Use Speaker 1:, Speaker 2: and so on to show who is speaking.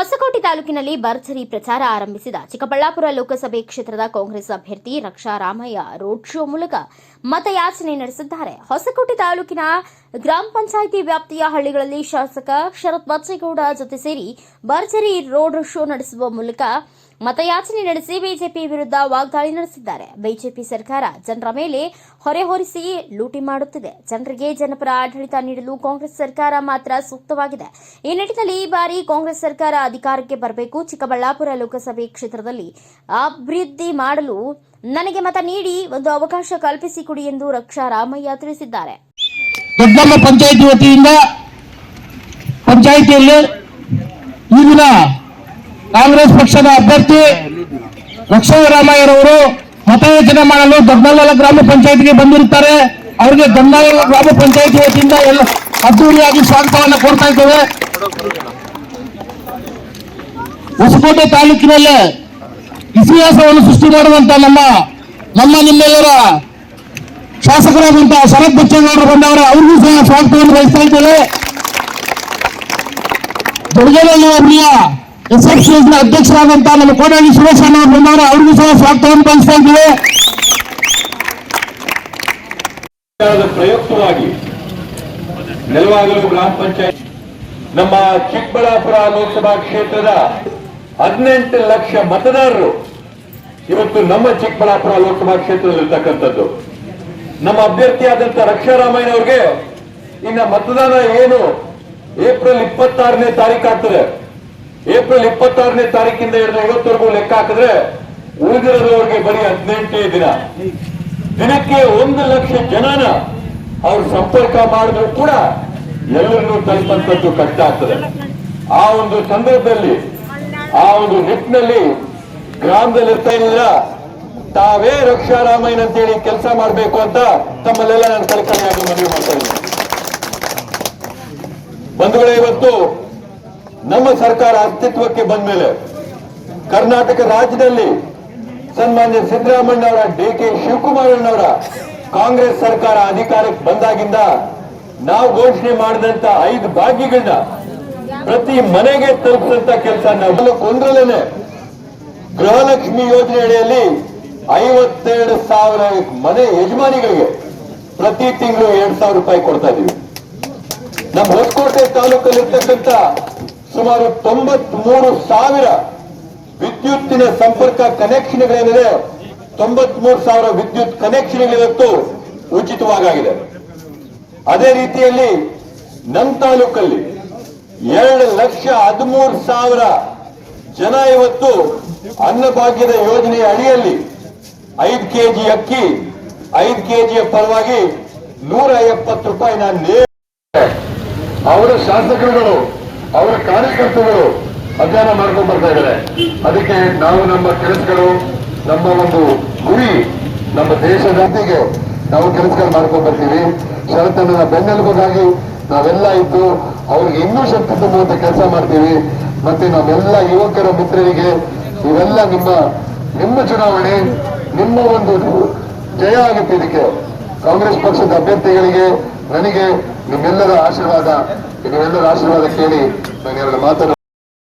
Speaker 1: ಹೊಸಕೋಟೆ ತಾಲೂಕಿನಲ್ಲಿ ಭರ್ಜರಿ ಪ್ರಚಾರ ಆರಂಭಿಸಿದ ಚಿಕ್ಕಬಳ್ಳಾಪುರ ಲೋಕಸಭೆ ಕ್ಷೇತ್ರದ ಕಾಂಗ್ರೆಸ್ ಅಭ್ಯರ್ಥಿ ರಕ್ಷಾ ರಾಮಯ್ಯ ರೋಡ್ ಶೋ ಮೂಲಕ ಮತಯಾಚನೆ ನಡೆಸಿದ್ದಾರೆ. ಹೊಸಕೋಟೆ ತಾಲೂಕಿನ ಗ್ರಾಮ ಪಂಚಾಯಿತಿ ವ್ಯಾಪ್ತಿಯ ಹಳ್ಳಿಗಳಲ್ಲಿ ಶಾಸಕ ಶರತ್ ಬಚ್ಚೇಗೌಡ ಜೊತೆ ಸೇರಿ ಭರ್ಜರಿ ರೋಡ್ ಶೋ ನಡೆಸುವ ಮೂಲಕ ಮತಯಾಚನೆ ನಡೆಸಿ ಬಿಜೆಪಿ ವಿರುದ್ಧ ವಾಗ್ದಾಳಿ ನಡೆಸಿದ್ದಾರೆ. ಬಿಜೆಪಿ ಸರ್ಕಾರ ಜನರ ಮೇಲೆ ಹೊರೆ ಹೊರಿಸಿ ಲೂಟಿ ಮಾಡುತ್ತಿದೆ. ಜನರಿಗೆ ಜನಪರ ಆಡಳಿತ ನೀಡಲು ಕಾಂಗ್ರೆಸ್ ಸರ್ಕಾರ ಮಾತ್ರ ಸೂಕ್ತವಾಗಿದೆ. ಈ ನಿಟ್ಟಿನಲ್ಲಿ ಈ ಬಾರಿ ಕಾಂಗ್ರೆಸ್ ಸರ್ಕಾರ ಅಧಿಕಾರಕ್ಕೆ ಬರಬೇಕು. ಚಿಕ್ಕಬಳ್ಳಾಪುರ ಲೋಕಸಭೆ ಕ್ಷೇತ್ರದಲ್ಲಿ ಅಭಿವೃದ್ಧಿ ಮಾಡಲು ನನಗೆ ಮತ ನೀಡಿ ಒಂದು ಅವಕಾಶ ಕಲ್ಪಿಸಿಕೊಡಿ ಎಂದು ರಕ್ಷಾ ರಾಮಯ್ಯ ತಿಳಿಸಿದ್ದಾರೆ
Speaker 2: ಪಂಚಾಯಿತಿ ವತಿಯಿಂದ ಪಂಚಾಯಿತಿಯಲ್ಲಿ ಕಾಂಗ್ರೆಸ್ ಪಕ್ಷದ ಅಭ್ಯರ್ಥಿ ಲಕ್ಷ್ಮೀರಾಮಯ್ಯರವರು ಮತಯಾಚನೆ ಮಾಡಲು ದೊಡ್ಡಮಲ್ಲ ಗ್ರಾಮ ಪಂಚಾಯತ್ಗೆ ಬಂದಿರುತ್ತಾರೆ. ಅವರಿಗೆ ದೊಡ್ಡಮಲ್ಲ ಗ್ರಾಮ ಪಂಚಾಯತ್ ವತಿಯಿಂದ ಎಲ್ಲ ಅದ್ದೂರಿಯಾಗಿ ಸ್ವಾಗತವನ್ನು ಕೊಡ್ತಾ ಇದ್ದೇವೆ. ಹೊಸಕೋಟೆ ತಾಲೂಕಿನಲ್ಲೇ ಇತಿಹಾಸವನ್ನು ಸೃಷ್ಟಿ ಮಾಡುವಂತ ನಮ್ಮ ನಮ್ಮ ನಿಮ್ಮೆಲ್ಲರ ಶಾಸಕರಾದಂತಹ ಶರತ್ ಬಚ್ಚೇಗೌಡರು ಬಂದವರ ಅವ್ರಿಗೂ ಸಹ ಸ್ವಾಗತವನ್ನು ಬಯಸ್ತಾ ಇದ್ದೇವೆ. ದೊಡ್ಡಗೇರಳ್ಳಿ ಹೋಬಳಿಯ ಎಸ್ ಎಫ್ ಸಿ ಅಧ್ಯಕ್ಷರಾದಂತಹ ನಮ್ಮ ಕೋಡಳ್ಳಿ ಸುರೇಶ್ ಅಣ್ಣ ಬಂದವರು ಅವ್ರಿಗೂ ಸಹ ಸ್ವಾಗತವನ್ನು ಬಯಸ್ತಾ ಇದ್ದೇವೆ
Speaker 3: ಪ್ರಯುಕ್ತವಾಗಿ ನೆಲವಾಗಲು ಗ್ರಾಮ ಪಂಚಾಯತ್ ನಮ್ಮ ಚಿಕ್ಕಬಳ್ಳಾಪುರ ಲೋಕಸಭಾ ಕ್ಷೇತ್ರದ ಹದಿನೆಂಟು ಲಕ್ಷ ಮತದಾರರು ಇವತ್ತು ನಮ್ಮ ಚಿಕ್ಕಬಳ್ಳಾಪುರ ಲೋಕಸಭಾ ಕ್ಷೇತ್ರದಲ್ಲಿರ್ತಕ್ಕಂಥದ್ದು. ನಮ್ಮ ಅಭ್ಯರ್ಥಿಯಾದಂತ ರಕ್ಷಾರಾಮಯ್ಯ ಅವ್ರಿಗೆ ಇನ್ನ ಮತದಾನ ಏನು ಏಪ್ರಿಲ್ ಇಪ್ಪತ್ತಾರನೇ ತಾರೀಕು ಆಗ್ತದೆ. ಏಪ್ರಿಲ್ ಇಪ್ಪತ್ತಾರನೇ ತಾರೀಕಿಂದ ಹಿಡಿದು ಐವತ್ತರೆಗೂ ಲೆಕ್ಕ ಹಾಕಿದ್ರೆ ಉಳಿದಿರೋದವರಿಗೆ ಬರೀ ಹದಿನೆಂಟೇ ದಿನ. ದಿನಕ್ಕೆ ಒಂದು ಲಕ್ಷ ಜನನ ಅವ್ರ ಸಂಪರ್ಕ ಮಾಡಿದ್ರು ಕೂಡ ಎಲ್ಲರನ್ನೂ ತಲುಪಂತದ್ದು ಕಷ್ಟ ಆಗ್ತದೆ. ಆ ಒಂದು ಸಂದರ್ಭದಲ್ಲಿ, ಆ ಒಂದು ನಿಟ್ಟಿನಲ್ಲಿ ಗ್ರಾಮದಲ್ಲಿ ಇರ್ತಾ ಇಲ್ಲ ತಾವೇ ರಕ್ಷಾರಾಮಯ್ಯನ ಅಂತೇಳಿ ಕೆಲಸ ಮಾಡಬೇಕು ಅಂತ ತಮ್ಮಲ್ಲೆಲ್ಲ ನಾನು ಕಲ್ಪನೆಯಾಗಿ ಮನವಿ ಮಾಡ್ತಾ ಇದ್ದೀನಿ. ಬಂಧುಗಳೇ, ಇವತ್ತು ನಮ್ಮ ಸರ್ಕಾರ ಅಸ್ತಿತ್ವಕ್ಕೆ ಬಂದ ಮೇಲೆ ಕರ್ನಾಟಕ ರಾಜ್ಯದಲ್ಲಿ ಸನ್ಮಾನ್ಯ ಸಿದ್ದರಾಮಯ್ಯ ಅವರ ಡಿ ಕೆ ಶಿವಕುಮಾರಣ್ಣವರ ಕಾಂಗ್ರೆಸ್ ಸರ್ಕಾರ ಅಧಿಕಾರಕ್ಕೆ ಬಂದಾಗಿಂದ ನಾವು ಘೋಷಣೆ ಮಾಡಿದಂತ ಐದು ಭಾಗ್ಯಗಳನ್ನ ಪ್ರತಿ ಮನೆಗೆ ತಲುಪಿಸಂತ ಕೆಲಸ ನಾವು. ಕೊಂದ್ರಲೇನೆ ಗೃಹಲಕ್ಷ್ಮಿ ಯೋಜನೆ ಅಡಿಯಲ್ಲಿ ಐವತ್ತೆರಡು ಸಾವಿರ ಮನೆ ಯಜಮಾನಿಗಳಿಗೆ ಪ್ರತಿ ತಿಂಗಳು ಎರಡ್ ಸಾವಿರ ರೂಪಾಯಿ ಕೊಡ್ತಾ ಇದೀವಿ. ನಮ್ಮ ಹೊಸಕೋಟೆ ತಾಲೂಕಲ್ಲಿ ಇರ್ತಕ್ಕಂಥ ಸುಮಾರು ತೊಂಬತ್ ಮೂರು ಸಾವಿರ ವಿದ್ಯುತ್ತಿನ ಸಂಪರ್ಕ ಕನೆಕ್ಷನ್ಗಳೇನಿದೆ ತೊಂಬತ್ ಮೂರು ಸಾವಿರ ವಿದ್ಯುತ್ ಕನೆಕ್ಷನ್ಗಳಿವತ್ತು ಉಚಿತವಾಗಿದೆ ಅದೇ ರೀತಿಯಲ್ಲಿ ನಮ್ಮ ತಾಲೂಕಲ್ಲಿ ಎರಡು ಲಕ್ಷ ಹದಿಮೂರು ಸಾವಿರ ಜನ ಇವತ್ತು ಅನ್ನಭಾಗ್ಯದ ಯೋಜನೆಯ ಅಡಿಯಲ್ಲಿ ಐದು ಕೆಜಿ ಅಕ್ಕಿ, ಐದು ಕೆಜಿಯ ಪರವಾಗಿ ನೂರ ಎಪ್ಪತ್ತು ರೂಪಾಯಿ ನಾನು ಅವರ ಶಾಸಕರುಗಳು ಅವರ ಕಾರ್ಯಕರ್ತರು ಅಧ್ಯಯನ ಮಾಡ್ಕೊಂಡು ಬರ್ತಾ ಇದ್ದಾರೆ. ಅದಕ್ಕೆ ನಾವು ನಮ್ಮ ಕೆಲಸಗಳು, ನಮ್ಮ ಒಂದು ಗುರಿ, ನಮ್ಮ ದೇಶದಾತಿಗೆ ನಾವು ಕೆಲಸಗಳು ಮಾಡ್ಕೊಂಡು ಬರ್ತೀವಿ. ಶರತ್ತನ್ನ ಬೆನ್ನೆಲುಬಾಗಿ ನಾವೆಲ್ಲ ಇದ್ದು ಅವ್ರಿಗೆ ಇನ್ನೂ ಶಕ್ತಿ ತುಂಬುವಂತ ಕೆಲಸ ಮಾಡ್ತೀವಿ. ಮತ್ತೆ ನಾವೆಲ್ಲ ಯುವಕರ ಮಿತ್ರರಿಗೆ ಇವೆಲ್ಲ ನಿಮ್ಮ ನಿಮ್ಮ ಚುನಾವಣೆ, ನಿಮ್ಮ ಒಂದು ಜಯ ಆಗುತ್ತೆ ಇದಕ್ಕೆ. ಕಾಂಗ್ರೆಸ್ ಪಕ್ಷದ ಅಭ್ಯರ್ಥಿಗಳಿಗೆ ನನಗೆ ನಿಮ್ಮೆಲ್ಲರ ಆಶೀರ್ವಾದ ನಿಮ್ಮೆಲ್ಲರ ಆಶೀರ್ವಾದ ಕೇಳಿ ನಾನು ಎರಡು ಮಾತನ್ನು